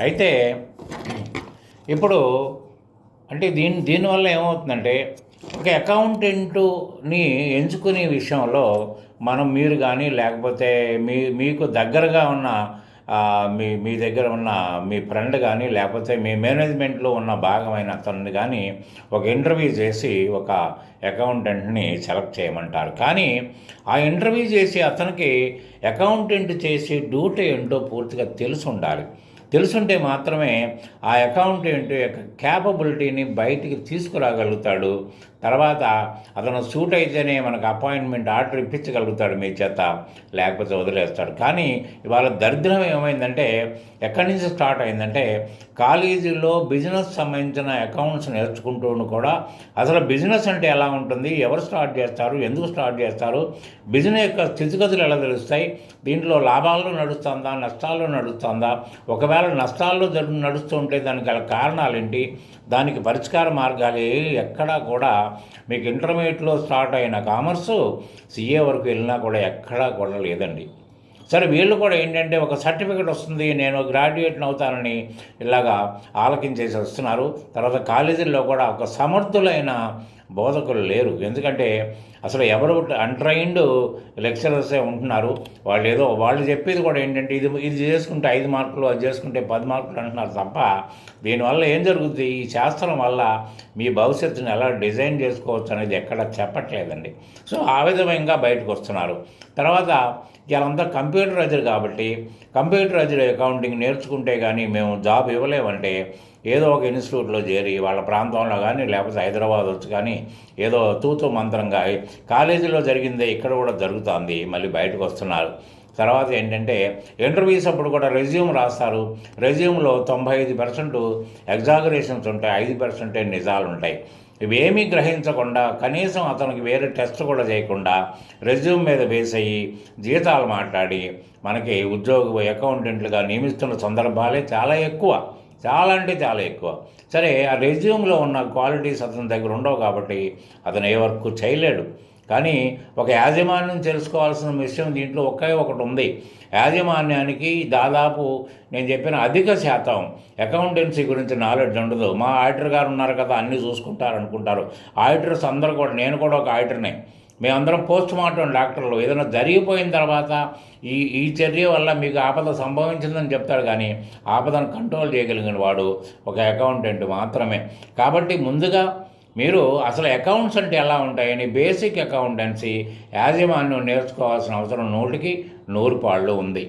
అయితే ఇప్పుడు అంటే దీని దీనివల్ల ఏమవుతుందంటే ఒక అకౌంటెంటుని ఎంచుకునే విషయంలో మనం మీరు కానీ లేకపోతే మీ మీకు దగ్గరగా ఉన్న మీ మీ దగ్గర ఉన్న మీ ఫ్రెండ్ కానీ లేకపోతే మీ మేనేజ్మెంట్లో ఉన్న భాగమైన అతన్ని కానీ ఒక ఇంటర్వ్యూ చేసి ఒక అకౌంటెంట్ని సెలెక్ట్ చేయమంటారు. కానీ ఆ ఇంటర్వ్యూ చేసి అతనికి అకౌంటెంట్ చేసే డ్యూటీ ఏంటో పూర్తిగా తెలిసి ఉండాలి తెలుసుంటే మాత్రమే ఆ అకౌంటెంట్ యొక్క క్యాపబిలిటీని బయటికి తీసుకురాగలుగుతాడు. తర్వాత అతను సూట్ అయితేనే మనకు అపాయింట్మెంట్ ఆర్డర్ ఇప్పించగలుగుతాడు మీ చేత లేకపోతే వదిలేస్తాడు. కానీ ఇవాళ దరిద్రం ఏమైందంటే ఎక్కడి నుంచి స్టార్ట్ అయిందంటే కాలేజీలో బిజినెస్ సంబంధించిన అకౌంట్స్ నేర్చుకుంటూ కూడా అసలు బిజినెస్ అంటే ఎలా ఉంటుంది ఎవరు స్టార్ట్ చేస్తారు ఎందుకు స్టార్ట్ చేస్తారు బిజినెస్ యొక్క స్థితిగతులు ఎలా తెలుస్తాయి దీంట్లో లాభాల్లో నడుస్తుందా నష్టాల్లో నడుస్తుందా ఒకవేళ నష్టాల్లో జరుగు నడుస్తుంటే దానికి గల కారణాలు ఏంటి దానికి పరిష్కార మార్గాలు ఎక్కడా కూడా మీకు ఇంటర్మీడియట్లో స్టార్ట్ అయిన కామర్సు సిఏ వరకు వెళ్ళినా కూడా ఎక్కడా కూడా లేదండి. సరే వీళ్ళు కూడా ఏంటంటే ఒక సర్టిఫికేట్ వస్తుంది నేను గ్రాడ్యుయేట్ అవుతానని ఇలాగా ఆలకించేసి వస్తున్నారు. తర్వాత కాలేజీల్లో కూడా ఒక సమర్థులైన బోధకులు లేరు. ఎందుకంటే అసలు ఎవరు అన్ట్రైన్డ్ లెక్చరర్సే ఉంటున్నారు? వాళ్ళు ఏదో వాళ్ళు చెప్పేది కూడా ఏంటంటే ఇది ఇది చేసుకుంటే ఐదు మార్కులు అది చేసుకుంటే పది మార్కులు అంటున్నారు తప్ప దీనివల్ల ఏం జరుగుతుంది ఈ శాస్త్రం వల్ల మీ భవిష్యత్తుని ఎలా డిజైన్ చేసుకోవచ్చు అనేది ఎక్కడ చెప్పట్లేదండి. సో ఆ విధంగా బయటకు వస్తున్నారు. తర్వాత వీళ్ళంతా కంప్యూటరైజ్డ్ కాబట్టి కంప్యూటరైజ్డ్ అకౌంటింగ్ నేర్చుకుంటే కానీ మేము జాబ్ ఇవ్వలేమంటే ఏదో ఒక ఇన్స్టిట్యూట్లో చేరి వాళ్ళ ప్రాంతంలో కానీ లేకపోతే హైదరాబాద్ వచ్చి కానీ ఏదో తూతూ మంత్రంగా కాలేజీలో జరిగిందే ఇక్కడ కూడా జరుగుతుంది మళ్ళీ బయటకు వస్తున్నారు. తర్వాత ఏంటంటే ఇంటర్వ్యూస్ అప్పుడు కూడా రెజ్యూమ్ రాస్తారు. రెజ్యూమ్లో తొంభై ఐదు పర్సెంట్ ఎగ్జాగరేషన్స్ ఉంటాయి ఐదు పర్సెంటే నిజాలు ఉంటాయి. ఇవేమీ గ్రహించకుండా కనీసం అతనికి వేరే టెస్ట్ కూడా చేయకుండా రెజ్యూమ్ మీద వేసేయి జీతాలు మాట్లాడి మనకి ఉద్యోగ అకౌంటెంట్లుగా నియమిస్తున్న సందర్భాలే చాలా ఎక్కువ. చాలా అంటే చాలా ఎక్కువ. సరే ఆ రెజ్యూమ్లో ఉన్న క్వాలిటీస్ అతని దగ్గర ఉండవు కాబట్టి అతను ఏ వర్క్ చేయలేడు. కానీ ఒక యాజమాన్యం తెలుసుకోవాల్సిన విషయం దీంట్లో ఒకే ఒకటి ఉంది. యాజమాన్యానికి దాదాపు నేను చెప్పిన అధిక శాతం అకౌంటెన్సీ గురించి నాలెడ్జ్ ఉండదు. మా ఆడిటర్ గారు ఉన్నారు కదా అన్నీ చూసుకుంటారు అనుకుంటారు ఆడిటర్స్ అందరూ కూడా నేను కూడా ఒక ఆడిటర్నే. మేమందరం పోస్ట్ మార్టం డాక్టర్లు. ఏదైనా జరిగిపోయిన తర్వాత ఈ ఈ చర్య వల్ల మీకు ఆపద సంభవించిందని చెప్తాడు కానీ ఆపదను కంట్రోల్ చేయగలిగిన వాడు ఒక అకౌంటెంట్ మాత్రమే. కాబట్టి ముందుగా మీరు అసలు అకౌంట్స్ అంటే ఎలా ఉంటాయని బేసిక్ అకౌంటెన్సీ యాజమాన్యం నేర్చుకోవాల్సిన అవసరం నూటికి నూరు పాళ్ళు ఉంది.